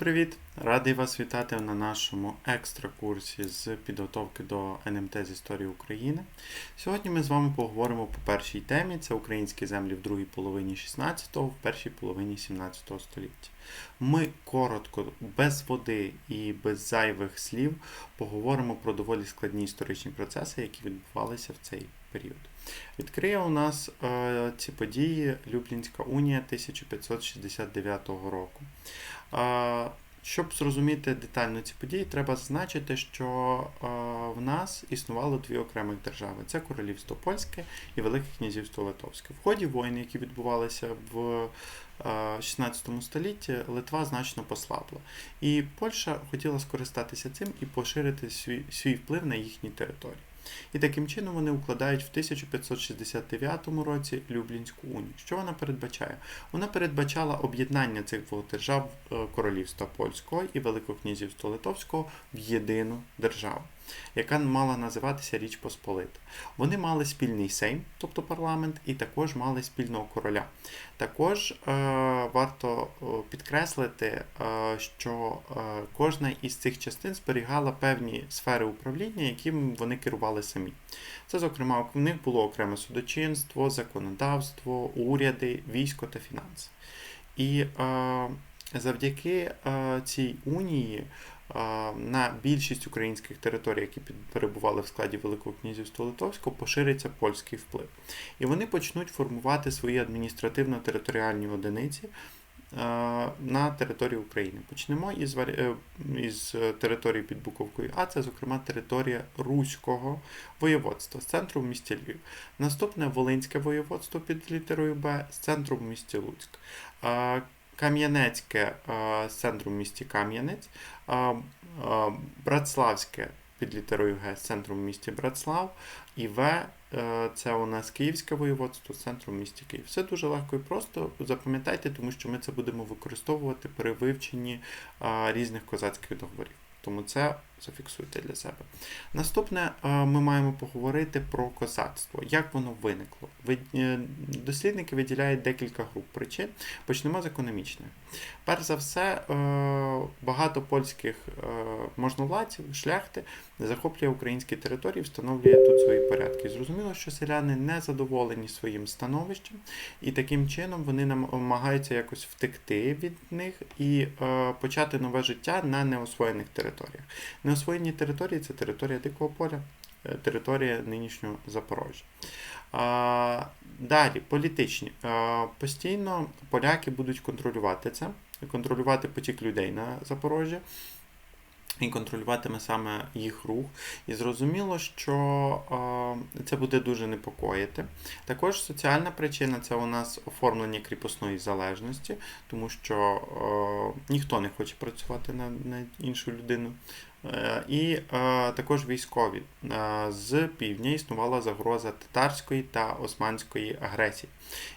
Привіт! Радий вас вітати на нашому екстра курсі з підготовки до НМТ з історії України. Сьогодні ми з вами поговоримо по першій темі: це українські землі в другій половині 16-го, в першій половині 17 століття. Ми коротко, без води і без зайвих слів поговоримо про доволі складні історичні процеси, які відбувалися в цей період. Відкриє у нас е, ці події Люблінська унія 1569 року. Е, щоб зрозуміти детально ці події, треба зазначити, що е, в нас існувало дві окремих держави: це Королівство Польське і Велике Князівство Литовське. В ході воїн, які відбувалися в 16 столітті, Литва значно послабла. І Польща хотіла скористатися цим і поширити свій, свій вплив на їхні території. І таким чином вони укладають в 1569 році Люблінську унію. Що вона передбачає? Вона передбачала об'єднання цих двох держав е, Королівства Польського і Великого князівства Литовського в єдину державу, яка мала називатися Річ Посполита. Вони мали спільний сейм, тобто парламент, і також мали спільного короля. Також е, варто підкреслити, е, що е, кожна із цих частин зберігала певні сфери управління, яким вони керували самі. Це, зокрема, в них було окреме судочинство, законодавство, уряди, військо та фінанси. І е, завдяки е, цій унії. На більшість українських територій, які перебували в складі Великого князівства Литовського, пошириться польський вплив. І вони почнуть формувати свої адміністративно-територіальні одиниці на території України. Почнемо із е, із території під Буковкою А, це, зокрема, територія Руського воєводства з центру в місті Львів. Наступне Волинське воєводство під літерою Б з центру в місті Луцьк. Кам'янецьке з центру в місті Кам'янець, Братславське під літерою Г центром в місті Братслав, і В е, це у нас Київське воєводство центру в місті Київ. Все дуже легко і просто. Запам'ятайте, тому що ми це будемо використовувати при вивченні різних козацьких договорів. Тому це зафіксуйте для себе. Наступне ми маємо поговорити про козацтво. Як воно виникло? Е, дослідники виділяють декілька груп причин. Почнемо з економічних. Перш за все, е, багато польських е, можновладців, шляхти захоплює українські території, встановлює тут свої порядки. Зрозуміло, що селяни не задоволені своїм становищем, і таким чином вони намагаються якось втекти від них і почати нове життя на неосвоєних територіях. Неосвоєні території це територія Дикого поля, е, територія нинішнього Запорожжя. Далі, політичні. Постійно поляки будуть контролювати це, контролювати потік людей на Запорожжі. І контролюватиме саме їх рух. І зрозуміло, що е, це буде дуже непокоїти. Також соціальна причина це у нас оформлення кріпосної залежності, тому що е, ніхто не хоче працювати на, на іншу людину. Е, і е, також військові. Е, з півдня існувала загроза татарської та османської агресії.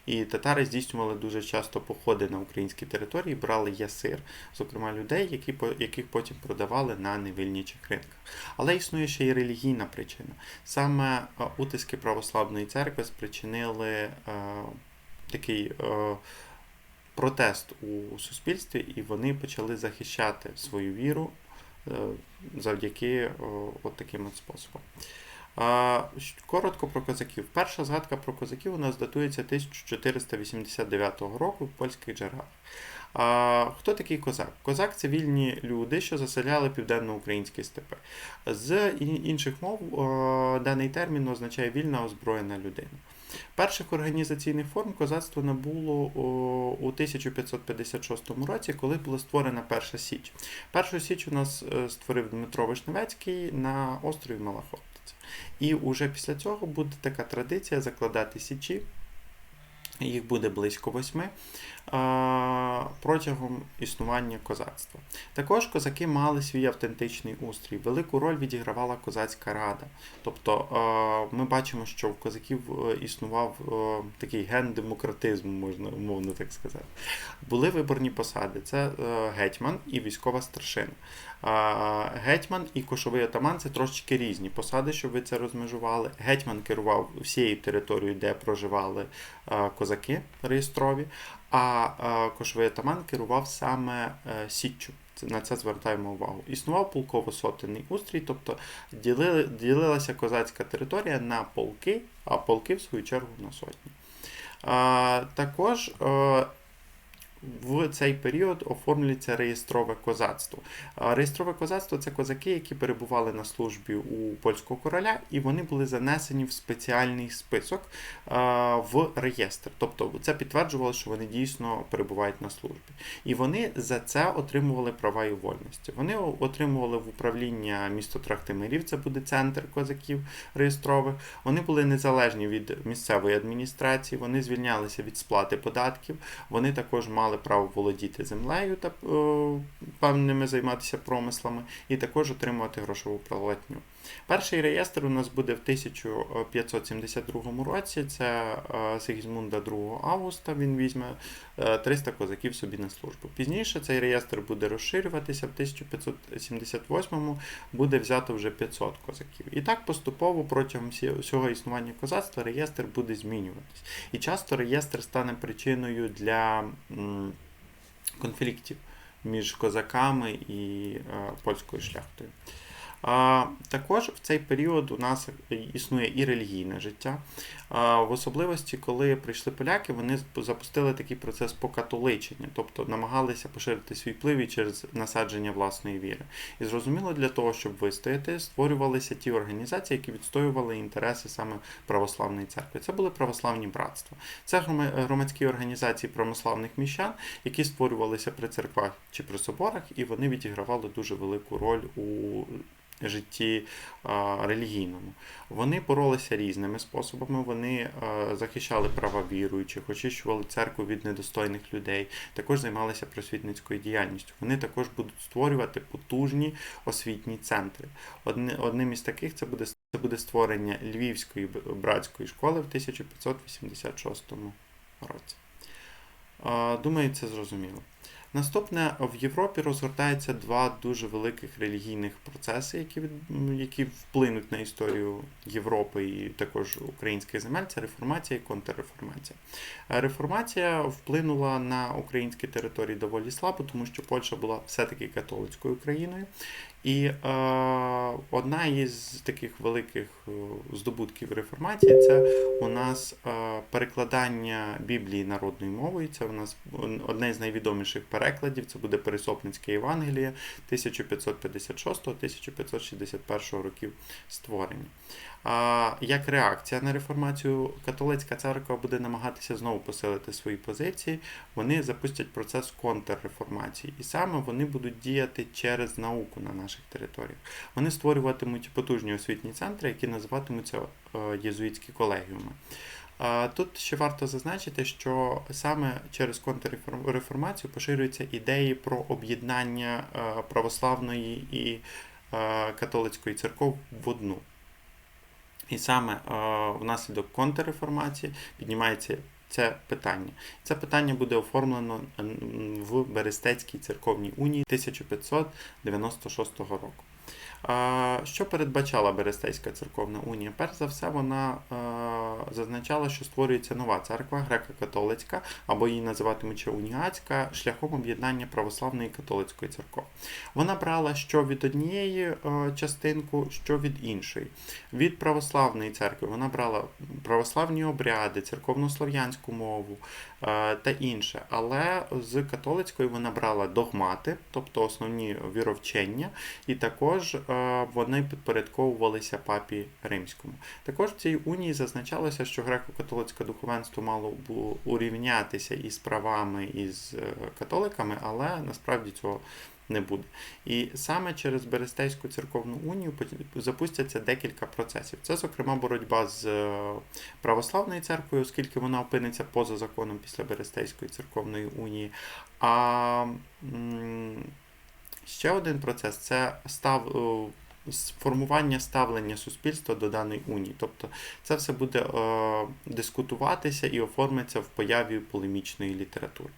І татари здійснювали дуже часто походи на українські території, брали ясир, зокрема людей, які, яких потім продавали на невільнічих ринках. Але існує ще й релігійна причина. Саме утиски православної церкви спричинили е, такий. Е, Протест у суспільстві, і вони почали захищати свою віру завдяки от таким от способом. Коротко про козаків. Перша згадка про козаків у нас датується 1489 року в польських джерелах. Хто такий козак? Козак це вільні люди, що заселяли південно-українські степи. З інших мов даний термін означає вільна озброєна людина. Перших організаційних форм козацтво набуло у 1556 році, коли була створена Перша Січ. Першу Січ у нас е, створив Дмитро Вишневецький на острові Малаховтиця. І уже після цього буде така традиція закладати січі. Їх буде близько восьми протягом існування козацтва. Також козаки мали свій автентичний устрій. Велику роль відігравала козацька рада. Тобто ми бачимо, що в козаків е, існував е, такий ген демократизму, можна умовно так сказати. Були виборні посади: це е, гетьман і військова старшина. Гетьман і кошовий отаман це трошечки різні посади, щоб ви це розмежували. Гетьман керував всією територією, де проживали козаки реєстрові, а кошовий атаман керував саме е, Січчю. на це звертаємо увагу. Існував полково-сотенний устрій, тобто ділили, ділилася козацька територія на полки, а полки, в свою чергу, на сотні. Також е, в цей період оформлюється реєстрове козацтво. Реєстрове козацтво це козаки, які перебували на службі у польського короля, і вони були занесені в спеціальний список в реєстр. Тобто це підтверджувало, що вони дійсно перебувають на службі. І вони за це отримували права і вольності. Вони отримували в управління місто Трахтимирів, це буде центр козаків реєстрових. Вони були незалежні від місцевої адміністрації, вони звільнялися від сплати податків. Вони також мали право володіти землею та е, певними займатися промислами, і також отримувати грошову платню. Перший реєстр у нас буде в 1572 році. Це е, Сигізмунда 2 августа. Він візьме е, 300 козаків собі на службу. Пізніше цей реєстр буде розширюватися. В 1578 буде взято вже 500 козаків. І так поступово протягом всього існування козацтва реєстр буде змінюватись. І часто реєстр стане причиною для конфліктів між козаками і е, польською шляхтою. Також в цей період у нас існує і релігійне життя. В особливості, коли прийшли поляки, вони запустили такий процес покатоличення, тобто намагалися поширити свій вплив і через насадження власної віри. І зрозуміло, для того, щоб вистояти, створювалися ті організації, які відстоювали інтереси саме православної церкви. Це були православні братства. Це грома- громадські організації православних міщан, які створювалися при церквах чи при соборах, і вони відігравали дуже велику роль у житті релігійному. Вони боролися різними способами. Вони захищали права віруючих, очищували церкву від недостойних людей, також займалися просвітницькою діяльністю. Вони також будуть створювати потужні освітні центри. Одним із таких це буде це буде створення Львівської братської школи в 1586 році. Думаю, це зрозуміло. Наступне в Європі розгортаються два дуже великих релігійних процеси, які, від, які вплинуть на історію Європи і також українських земель. Це реформація і контрреформація. Е, Реформація вплинула на українські території доволі слабо, тому що Польща була все-таки католицькою країною. І е, одна із таких великих е, здобутків реформації це у нас е, перекладання Біблії народною мовою. Це у нас одне з найвідоміших перекладів. Це буде Пересопницьке Євангеліє 1556-1561 років створення. А як реакція на реформацію, католицька церква буде намагатися знову посилити свої позиції. Вони запустять процес контрреформації, і саме вони будуть діяти через науку на наших територіях. Вони створюватимуть потужні освітні центри, які називатимуться е, єзуїтські колегіуми. Тут ще варто зазначити, що саме через контрреформацію поширюються ідеї про об'єднання е, православної і е, католицької церков в одну. І саме внаслідок контрреформації піднімається це питання. Це питання буде оформлено в Берестецькій церковній унії 1596 року. Що передбачала Берестейська церковна унія? Перш за все, вона зазначала, що створюється нова церква, греко-католицька, або її називатимуть ще уніатська, шляхом об'єднання православної і католицької церков. Вона брала що від однієї частинку, що від іншої. Від православної церкви вона брала православні обряди, церковнослов'янську мову та інше. Але з католицької вона брала догмати, тобто основні віровчення, і також вони підпорядковувалися папі римському. Також в цій унії зазначалося, що греко-католицьке духовенство мало урівнятися із правами із е, католиками, але насправді цього не буде. І саме через Берестейську церковну унію запустяться декілька процесів. Це, зокрема, боротьба з е, православною церквою, оскільки вона опиниться поза законом після Берестейської церковної унії. А ще один процес це став. е, Формування ставлення суспільства до даної унії. Тобто це все буде е, дискутуватися і оформиться в появі полемічної літератури.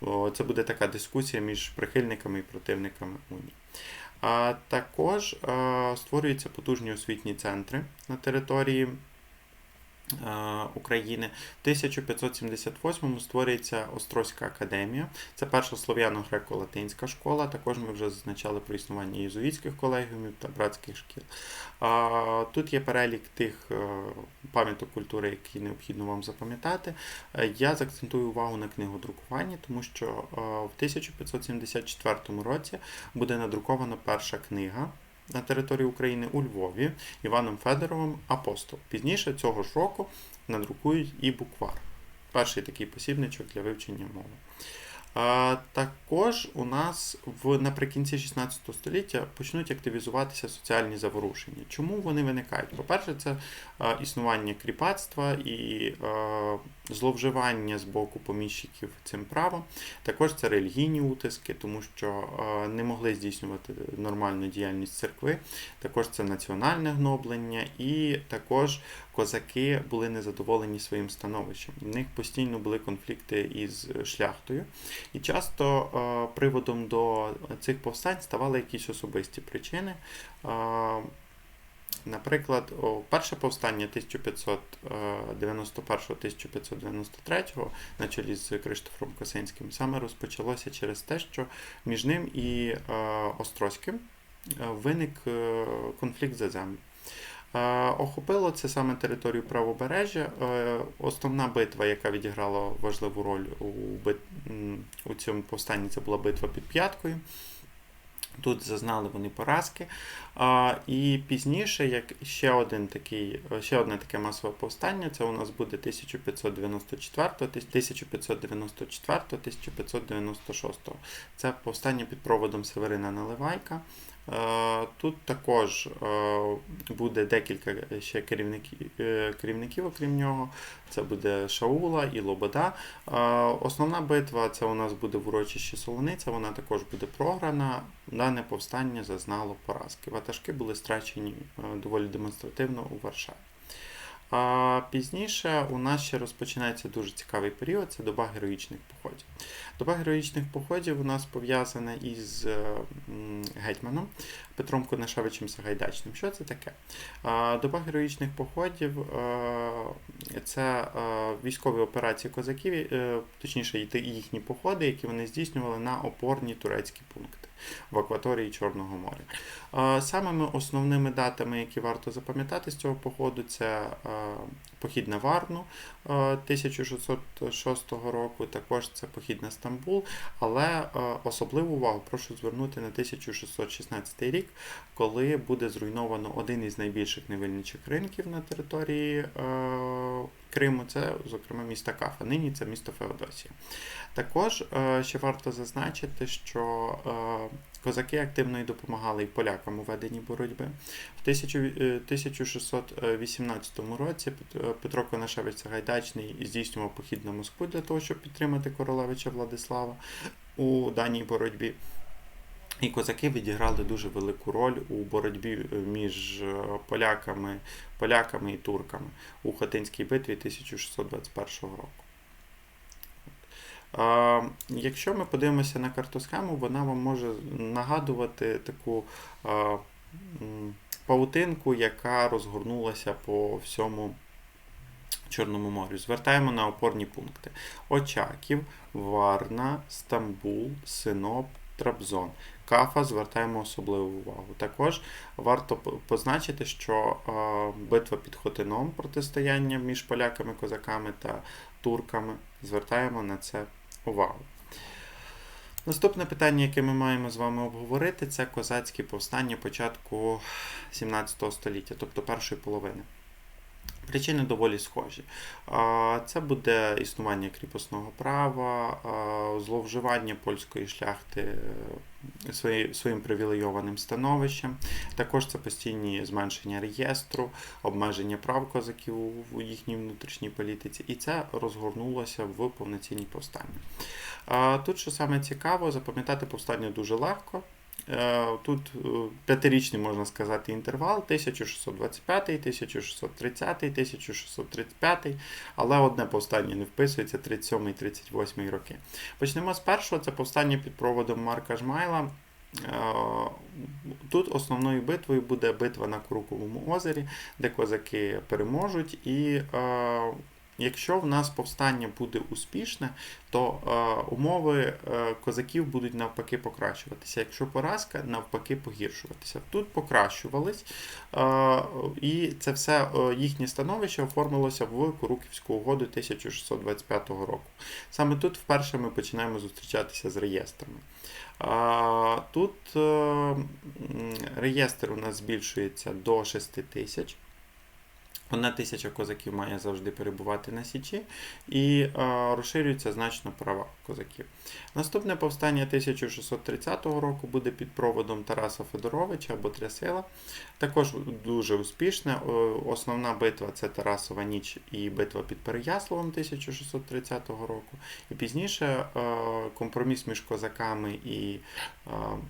О, Це буде така дискусія між прихильниками і противниками унії. А також е, створюються потужні освітні центри на території України. В 1578-му створюється Острозька академія. Це перша слов'яно-греко-латинська школа. Також ми вже зазначали про існування єзуїтських колегіумів та братських шкіл. Тут є перелік тих е, пам'яток культури, які необхідно вам запам'ятати. Е, Я заакцентую увагу на книгодрукуванні, тому що е, в 1574 році буде надрукована перша книга на території України у Львові Іваном Федоровим Апостол. Пізніше цього ж року надрукують і буквар. Перший такий посібничок для вивчення мови. Також у нас в наприкінці 16 століття почнуть активізуватися соціальні заворушення. Чому вони виникають? По-перше, це існування кріпацтва і зловживання з боку поміщиків цим правом. Також це релігійні утиски, тому що не могли здійснювати нормальну діяльність церкви. Також це національне гноблення, і також козаки були незадоволені своїм становищем. В них постійно були конфлікти із шляхтою. І часто е, приводом до цих повстань ставали якісь особисті причини. Е, Наприклад, перше повстання 1591-1593 на чолі з Криштофом Косинським саме розпочалося через те, що між ним і е, Острозьким е, виник е, конфлікт за землю. Охопило це саме територію правобережжя. Е, Основна битва, яка відіграла важливу роль у, бит... у цьому повстанні, це була битва під п'яткою. Тут зазнали вони поразки. І пізніше, як ще один такий, ще одне таке масове повстання, це у нас буде 1594, 1594, 1596. Це повстання під проводом Северина Наливайка. Е, Тут також е, буде декілька ще керівників, е, керівників, окрім нього. Це буде Шаула і Лобода. Основна битва це у нас буде в урочищі Солониця, вона також буде програна. Дане повстання зазнало поразки. Ватажки були страчені доволі демонстративно у Варшаві. А пізніше у нас ще розпочинається дуже цікавий період це доба героїчних походів. Доба героїчних походів у нас пов'язана із е, гетьманом Петром Конашевичем Сагайдачним. Що це таке? Доба героїчних походів е, це е, військові операції козаків, точніше їхні походи, які вони здійснювали на опорні турецькі пункти в акваторії Чорного моря. Самими основними датами, які варто запам'ятати з цього походу, це похід на Варну е, 1606 року, також це похід на Стамбул, але особливу увагу прошу звернути на 1616 рік, коли буде зруйновано один із найбільших невільничих ринків на території Криму, це, зокрема, місто Кафа. Нині це місто Феодосія. Також е, ще варто зазначити, що е, козаки активно і допомагали і полякам у веденні боротьби. В 1000, е, 1618 році Петро Конашевич Сагайдачний здійснював похід на Москву для того, щоб підтримати королевича Владислава у даній боротьбі. І козаки відіграли дуже велику роль у боротьбі е, між е, поляками, поляками і турками у Хатинській битві 1621 року. Якщо ми подивимося на картосхему, вона вам може нагадувати таку паутинку, яка розгорнулася по всьому Чорному морю. Звертаємо на опорні пункти: Очаків, Варна, Стамбул, Синоп, Трабзон. Кафа звертаємо особливу увагу. Також варто позначити, що битва під Хотином протистояння між поляками, козаками та турками. Звертаємо на це увагу. Наступне питання, яке ми маємо з вами обговорити, це козацькі повстання початку 17 століття, тобто першої половини. Причини доволі схожі. Це буде існування кріпосного права, зловживання польської шляхти е, своїм привілейованим становищем. Також це постійні зменшення реєстру, обмеження прав козаків у їхній внутрішній політиці, і це розгорнулося в повноцінні повстання. Тут, що саме цікаво, запам'ятати повстання дуже легко. Е, Тут е, п'ятирічний, можна сказати, інтервал 1625, 1630, 1635, але одне повстання не вписується 37 38 роки. Почнемо з першого, це повстання під проводом Марка Жмайла. Е, Тут основною битвою буде битва на Куруковому озері, де козаки переможуть. І якщо в нас повстання буде успішне, то е, умови е, козаків будуть навпаки покращуватися. Якщо поразка, навпаки погіршуватися. Тут покращувались, е, і це все е, їхнє становище оформилося в Куруківську угоду 1625 року. Саме тут вперше ми починаємо зустрічатися з реєстрами. А, Тут е, реєстр у нас збільшується до 6 тисяч. Одна тисяча козаків має завжди перебувати на Січі і е, розширюються значно права козаків. Наступне повстання 1630 року буде під проводом Тараса Федоровича або Трясила. Також дуже успішне. Основна битва це Тарасова ніч і битва під Переяславом 1630 року. І пізніше е, компроміс між козаками і м,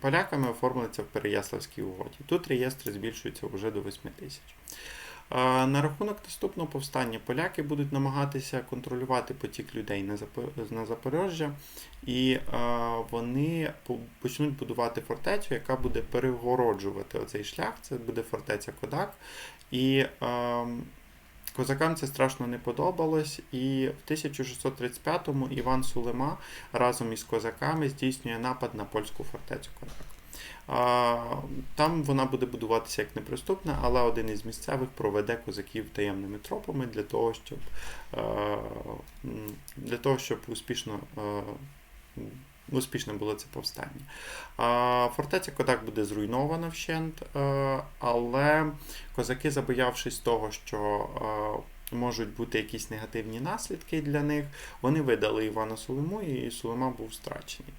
поляками оформиться в Переяславській угоді. Тут реєстри збільшуються вже до 8 тисяч. На рахунок наступного повстання поляки будуть намагатися контролювати потік людей на Запо- на Запоріжжя, і вони почнуть будувати фортецю, яка буде перегороджувати оцей шлях. Це буде фортеця Кодак. І е, козакам це страшно не подобалось. І в 1635-му Іван Сулема разом із козаками здійснює напад на польську фортецю Кодак. А, Там вона буде будуватися як неприступна, але один із місцевих проведе козаків таємними тропами для того, щоб, е, для того, щоб успішно, м, успішне було це повстання. Фортеця Кодак буде зруйнована вщент, е, але козаки, забоявшись того, що е, можуть бути якісь негативні наслідки для них, вони видали Івана Солому, і Солома був страчений.